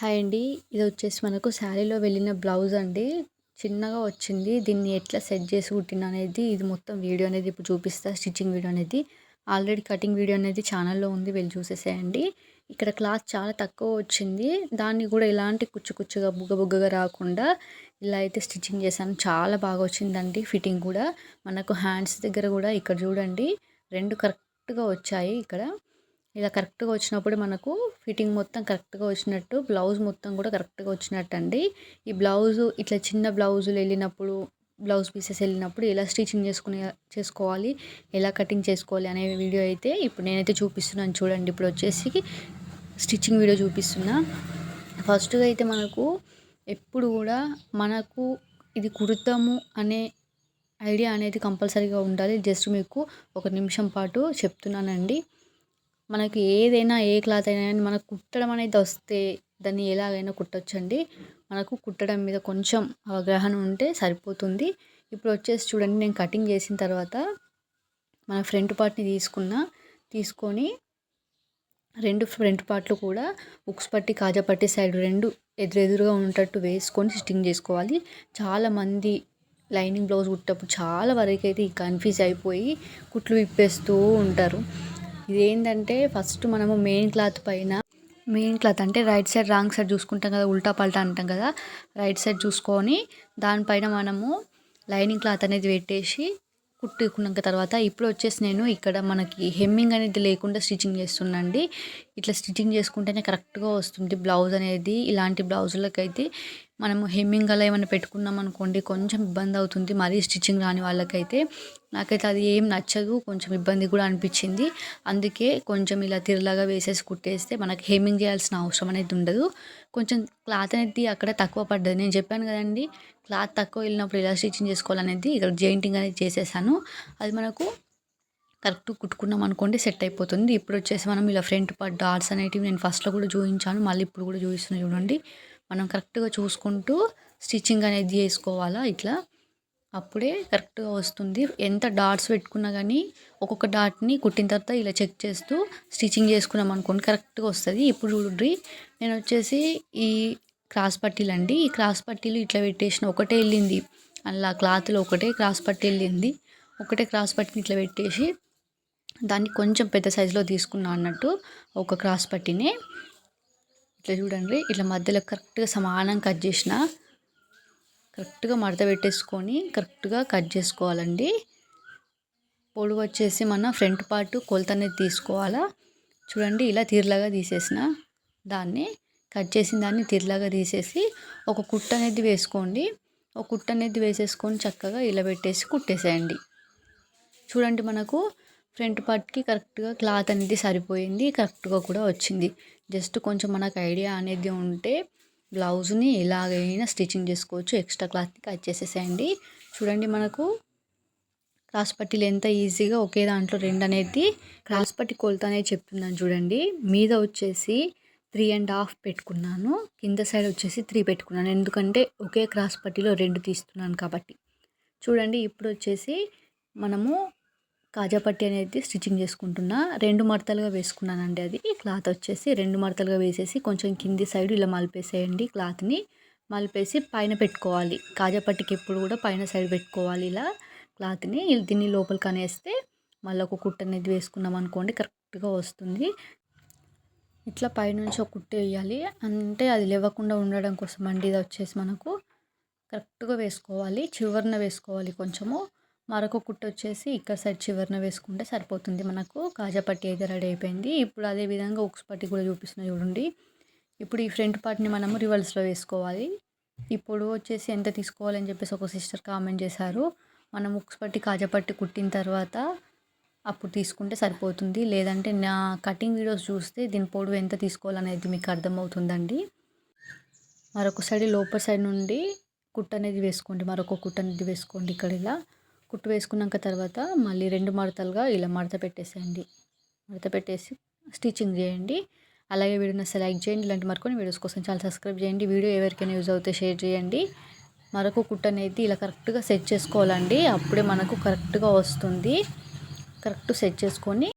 Hi అండి. ఇది వచ్చేసి మనకు శారీలో వెళ్ళిన బ్లౌజ్ అండి. చిన్నగా వచ్చింది. దీన్ని ఎట్లా సెట్ చేసి కుట్టిన అనేది ఇది మొత్తం వీడియో అనేది ఇప్పుడు చూపిస్తా స్టిచ్చింగ్ వీడియో అనేది. ఆల్రెడీ కటింగ్ వీడియో అనేది ఛానల్లో ఉంది వెళ్ళి చూసేసేయండి. ఇక్కడ క్లాత్ చాలా తక్కువ వచ్చింది. దాన్ని కూడా ఎలాంటి కుచ్చు కుచ్చుగా బుగ్గ బుగ్గగా రాకుండా ఇలా అయితే స్టిచ్చింగ్ చేశాను. చాలా బాగా వచ్చిందండి ఫిట్టింగ్ కూడా. మనకు హ్యాండ్స్ దగ్గర కూడా ఇక్కడ చూడండి. రెండు కరెక్ట్గా వచ్చాయి ఇక్కడ. ఇలా కరెక్ట్గా వచ్చినప్పుడు మనకు ఫిట్టింగ్ మొత్తం కరెక్ట్గా వచ్చినట్టు బ్లౌజ్ మొత్తం కూడా కరెక్ట్గా వచ్చినట్టు అండి ఈ బ్లౌజు ఇట్లా చిన్న బ్లౌజులు వెళ్ళినప్పుడు బ్లౌజ్ పీసెస్ వెళ్ళినప్పుడు ఎలా స్టిచ్చింగ్ చేసుకునే చేసుకోవాలి ఎలా కటింగ్ చేసుకోవాలి అనే వీడియో అయితే ఇప్పుడు నేనైతే చూపిస్తున్నాను చూడండి. ఇప్పుడు వచ్చేసి స్టిచ్చింగ్ వీడియో చూపిస్తున్నా. ఫస్ట్గా అయితే మనకు ఎప్పుడు కూడా మనకు ఇది కుడతాము అనే ఐడియా అనేది కంపల్సరీగా ఉండాలి. జస్ట్ మీకు ఒక నిమిషం పాటు చెప్తున్నానండి. మనకి ఏదైనా ఏ క్లాత్ అయినా కానీ మనకు కుట్టడం అనేది వస్తే దాన్ని ఎలాగైనా కుట్టొచ్చండి. మనకు కుట్టడం మీద కొంచెం అవగాహన ఉంటే సరిపోతుంది. ఇప్పుడు వచ్చేసి చూడండి నేను కటింగ్ చేసిన తర్వాత మన ఫ్రంట్ పార్ట్ని తీసుకున్న తీసుకొని రెండు ఫ్రంట్ పార్ట్లు కూడా ఉక్స్ పట్టి కాజా పట్టి సైడ్ రెండు ఎదురెదురుగా ఉండేటట్టు వేసుకొని స్టిచ్చింగ్ చేసుకోవాలి. చాలామంది లైనింగ్ బ్లౌజ్ కుట్టేటప్పుడు చాలా వరకు అయితే కన్ఫ్యూజ్ అయిపోయి కుట్లు విప్పేస్తూ ఉంటారు. ఇదేంటంటే ఫస్ట్ మనము మెయిన్ క్లాత్ పైన మెయిన్ క్లాత్ అంటే రైట్ సైడ్ రాంగ్ సైడ్ చూసుకుంటాం కదా ఉల్టా పల్టా అంటాం కదా రైట్ సైడ్ చూసుకొని దానిపైన మనము లైనింగ్ క్లాత్ అనేది పెట్టేసి కుట్టుకున్నాక తర్వాత ఇప్పుడు వచ్చేసి నేను ఇక్కడ మనకి హెమ్మింగ్ అనేది లేకుండా స్టిచ్చింగ్ చేస్తున్నాండి. ఇట్లా స్టిచ్చింగ్ చేసుకుంటేనే కరెక్ట్గా వస్తుంది బ్లౌజ్ అనేది. ఇలాంటి బ్లౌజులకైతే మనము హెమ్మింగ్ అలా ఏమైనా పెట్టుకున్నాం అనుకోండి కొంచెం ఇబ్బంది అవుతుంది. మరీ స్టిచ్చింగ్ రాని వాళ్ళకైతే నాకైతే అది ఏం నచ్చదు కొంచెం ఇబ్బంది కూడా అనిపించింది. అందుకే కొంచెం ఇలా తిరలాగా వేసేసి కుట్టేస్తే మనకి హెమ్మింగ్ చేయాల్సిన అవసరం అనేది ఉండదు. కొంచెం క్లాత్ అనేది అక్కడ తక్కువ పడ్డది. నేను చెప్పాను కదండి క్లాత్ తక్కువ వెళ్ళినప్పుడు ఎలా స్టిచ్చింగ్ చేసుకోవాలనేది ఇక్కడ జెయింటింగ్ అనేది చేసేసాను. అది మనకు కరెక్ట్ కుట్టుకున్నాం అనుకోండి సెట్ అయిపోతుంది. ఇప్పుడు వచ్చేసి మనం ఇలా ఫ్రంట్ పార్ట్ డాట్స్ అనేటివి నేను ఫస్ట్లో కూడా చూపించాను మళ్ళీ ఇప్పుడు కూడా చూపిస్తున్నాను చూడండి. మనం కరెక్ట్గా చూసుకుంటూ స్టిచ్చింగ్ అనేది చేసుకోవాలా ఇట్లా? అప్పుడే కరెక్ట్గా వస్తుంది. ఎంత డాట్స్ పెట్టుకున్నా కానీ ఒక్కొక్క డాట్ని కుట్టిన తర్వాత ఇలా చెక్ చేస్తూ స్టిచ్చింగ్ చేసుకున్నాం అనుకోండి కరెక్ట్గా వస్తుంది. ఇప్పుడు చూడండి నేను వచ్చేసి ఈ క్రాస్ పట్టీలు అండి. ఈ క్రాస్ పట్టీలు ఇట్లా పెట్టేసిన ఒకటే వెళ్ళింది. అలా క్లాత్లో ఒకటే క్రాస్ పట్టీ వెళ్ళింది. ఒకటే క్రాస్ పట్టిని ఇట్లా పెట్టేసి దాన్ని కొంచెం పెద్ద సైజులో తీసుకున్నా అన్నట్టు ఒక క్రాస్ పట్టినే. ఇట్లా చూడండి ఇట్లా మధ్యలో కరెక్ట్గా సమానం కట్ చేసిన కరెక్ట్గా మడత పెట్టేసుకొని కరెక్ట్గా కట్ చేసుకోవాలండి. పొడుగు వచ్చేసి మన ఫ్రంట్ పార్ట్ కొలత అనేది తీసుకోవాలా? చూడండి ఇలా తీర్లాగా తీసేసిన దాన్ని కట్ చేసిన దాన్ని తీర్లాగా తీసేసి ఒక కుట్ట అనేది వేసుకోండి. ఒక కుట్ట అనేది వేసేసుకొని చక్కగా ఇలా పెట్టేసి కుట్టేసేయండి. చూడండి మనకు ఫ్రంట్ పార్ట్కి కరెక్ట్గా క్లాత్ అనేది సరిపోయింది కరెక్ట్గా కూడా వచ్చింది. జస్ట్ కొంచెం మనకు ఐడియా అనేది ఉంటే బ్లౌజ్ని ఎలాగైనా స్టిచ్చింగ్ చేసుకోవచ్చు. ఎక్స్ట్రా క్లాత్ని కట్ చేసేసేయండి. చూడండి మనకు క్రాస్ పట్టీలు ఎంత ఈజీగా ఒకే దాంట్లో రెండు అనేది క్రాస్ పట్టి కొలత అనేది చెప్తున్నాను చూడండి. మీద వచ్చేసి త్రీ అండ్ హాఫ్ పెట్టుకున్నాను. కింద సైడ్ వచ్చేసి త్రీ పెట్టుకున్నాను. ఎందుకంటే ఒకే క్రాస్ పట్టీలో రెండు తీస్తున్నాను కాబట్టి. చూడండి ఇప్పుడు వచ్చేసి మనము కాజా పట్టి అనేది స్టిచ్చింగ్ చేసుకుంటున్నా. రెండు మడతలుగా వేసుకున్నానండి అది. క్లాత్ వచ్చేసి రెండు మడతలుగా వేసేసి కొంచెం కింది సైడ్ ఇలా మలిపేసేయండి క్లాత్ని. మలిపేసి పైన పెట్టుకోవాలి. కాజా పట్టికి ఎప్పుడు కూడా పైన సైడ్ పెట్టుకోవాలి ఇలా క్లాత్ని. దీన్ని లోపలికి అనేస్తే మళ్ళీ ఒక కుట్ట అనేది వేసుకున్నాం అనుకోండి కరెక్ట్గా వస్తుంది. ఇట్లా పైనుంచి ఒక కుట్ట వేయాలి. అంటే అది లేవకుండా ఉండడం కోసం అండి ఇది వచ్చేసి మనకు కరెక్ట్గా వేసుకోవాలి. చివరిన వేసుకోవాలి కొంచెము. మరొక కుట్టు వచ్చేసి ఇక్కడ సైడ్ చివరిన వేసుకుంటే సరిపోతుంది మనకు. కాజా పట్టి అయితే రెడీ అయిపోయింది. ఇప్పుడు అదే విధంగా ఉక్స్ పట్టి కూడా చూపిస్తున్నా చూడండి. ఇప్పుడు ఈ ఫ్రంట్ పార్ట్ని మనము రివర్స్లో వేసుకోవాలి. ఇప్పుడు వచ్చేసి ఎంత తీసుకోవాలని చెప్పేసి ఒక సిస్టర్ కామెంట్ చేశారు. మనం ఉక్స్ పట్టి కాజా పట్టి కుట్టిన తర్వాత అప్పుడు తీసుకుంటే సరిపోతుంది. లేదంటే నా కటింగ్ వీడియోస్ చూస్తే దీని పొడవు ఎంత తీసుకోవాలనేది మీకు అర్థమవుతుందండి. మరొక సైడ్ లోపల సైడ్ నుండి కుట్ట అనేది వేసుకోండి. మరొక కుట్ట అనేది వేసుకోండి ఇక్కడ ఇలా. కుట్టు వేసుకున్నాక తర్వాత మళ్ళీ రెండు మడతలుగా ఇలా మడత పెట్టేసేయండి. మడత పెట్టేసి స్టిచ్చింగ్ చేయండి. అలాగే వీడియోని సెలెక్ట్ చేయండి. ఇలాంటి మరికొన్ని వీడియోస్ కోసం చాలా సబ్స్క్రైబ్ చేయండి. వీడియో ఎవరికైనా యూజ్ అవుతే షేర్ చేయండి. మరొక కుట్టు అనేది ఇలా కరెక్ట్గా సెట్ చేసుకోవాలండి. అప్పుడే మనకు కరెక్ట్గా వస్తుంది. కరెక్ట్ సెట్ చేసుకొని